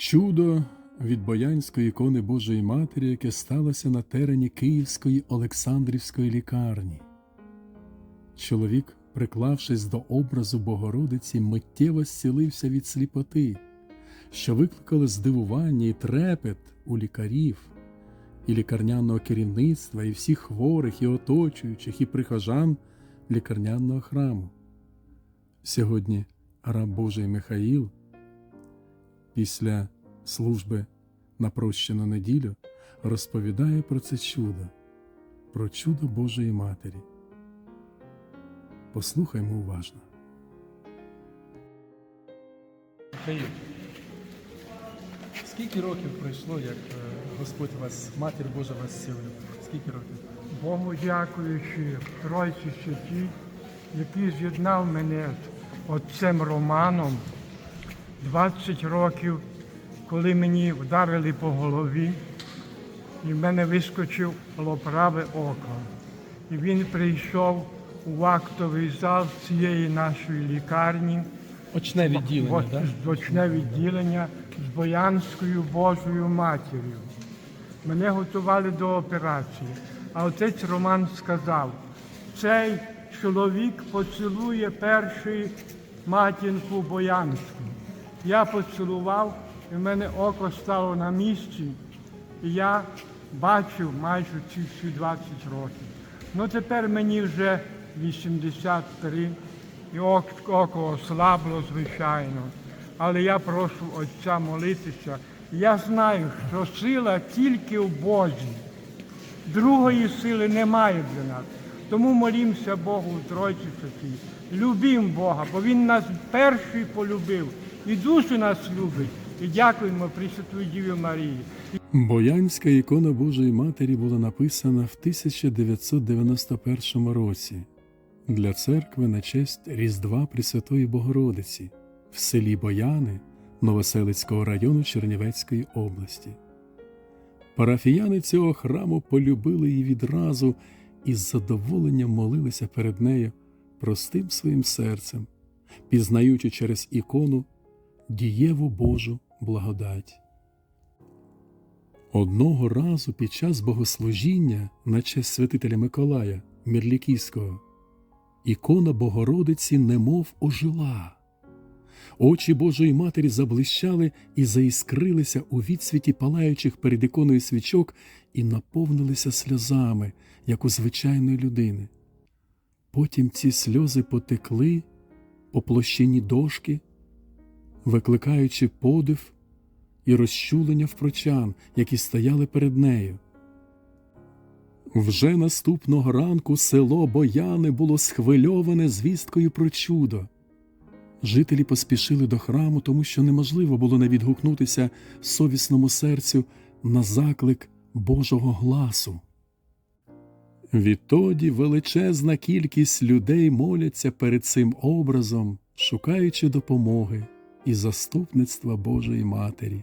Чудо від Боянської ікони Божої Матері, яке сталося на терені Київської Олександрівської лікарні. Чоловік, приклавшись до образу Богородиці, миттєво зцілився від сліпоти, що викликало здивування і трепет у лікарів, і лікарняного керівництва, і всіх хворих, і оточуючих, і прихожан лікарняного храму. Сьогодні раб Божий Михаїл після служби на прощену неділю розповідає про це чудо, про чудо Божої Матері. Послухаймо уважно. Михаїл, скільки років пройшло, як е, Господь вас, Матір Божа вас зцілив? Скільки років? Богу дякуючи Тройці Святій, який з'єднав мене з отцем Романом 20 років, коли мені вдарили по голові, і в мене вискочило праве око. І він прийшов у актовий зал цієї нашої лікарні, Очне відділення, так? очне відділення з Боянською Божою Матір'ю. Мене готували до операції. А отець Роман сказав, цей чоловік поцілує перший матінку Боянську. Я поцілував, і в мене око стало на місці, і я бачив майже ці всі 20 років. Ну тепер мені вже 83, і ок- око ослабло, звичайно. Але я прошу Отця молитися. Я знаю, що сила тільки в Бозі. Другої сили немає для нас. Тому молімося Богу в Тройці Святій. Любім Бога, бо Він нас перший полюбив і дуже нас любить. І дякуємо Пресвятої Діві Марії. Боянська ікона Божої Матері була написана в 1991 році для церкви на честь Різдва Пресвятої Богородиці в селі Бояни Новоселицького району Чернівецької області. Парафіяни цього храму полюбили її відразу і з задоволенням молилися перед нею простим своїм серцем, пізнаючи через ікону дієву Божу благодать. Одного разу під час богослужіння на честь святителя Миколая Мірліківського ікона Богородиці немов ожила. Очі Божої Матері заблищали і заіскрилися у відсвіті палаючих перед іконою свічок і наповнилися сльозами, як у звичайної людини. Потім ці сльози потекли по площині дошки, викликаючи подив і розчулення в прочан, які стояли перед нею. Вже наступного ранку село Бояни було схвильоване звісткою про чудо. Жителі поспішили до храму, тому що неможливо було не відгукнутися совісному серцю на заклик Божого гласу. Відтоді величезна кількість людей моляться перед цим образом, шукаючи допомоги і заступництва Божої Матері.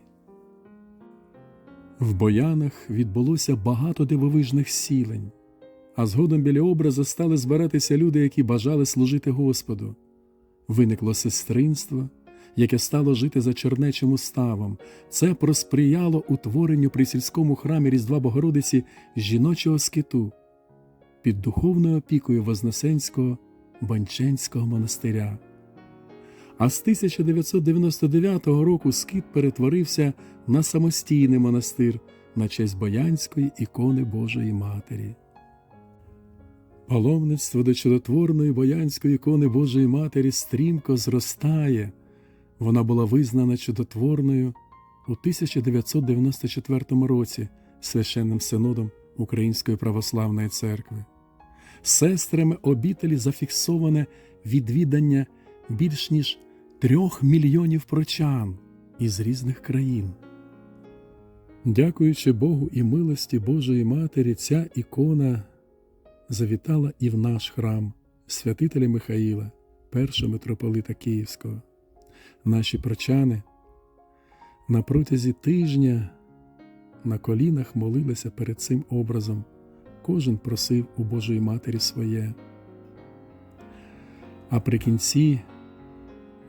В боянах відбулося багато дивовижних сілень, а згодом біля образа стали збиратися люди, які бажали служити Господу. Виникло сестринство, яке стало жити за чернечим уставом. Це просприяло утворенню при сільському храмі Різдва Богородиці жіночого скиту під духовною опікою Вознесенського Банченського монастиря. А з 1999 року скит перетворився на самостійний монастир на честь Боянської ікони Божої Матері. Паломництво до чудотворної Боянської ікони Божої Матері стрімко зростає. Вона була визнана чудотворною у 1994 році священним синодом Української православної церкви. Сестрами обітелі зафіксоване відвідання більш ніж трьох мільйонів прочан із різних країн. Дякуючи Богу і милості Божої Матері, ця ікона завітала і в наш храм святителя Михаїла, першого митрополита Київського. Наші прочани на протязі тижня на колінах молилися перед цим образом. Кожен просив у Божої Матері своє. А при кінці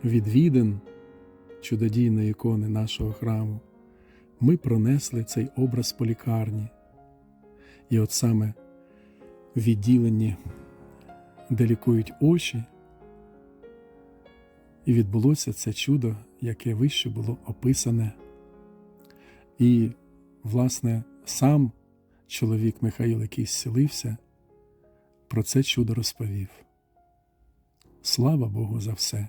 відвідин чудодійної ікони нашого храму, ми пронесли цей образ по лікарні. І от саме відділенні, де лікують очі, і відбулося це чудо, яке вище було описане. І, власне, сам чоловік Михаїл, який зцілився, про це чудо розповів. Слава Богу за все!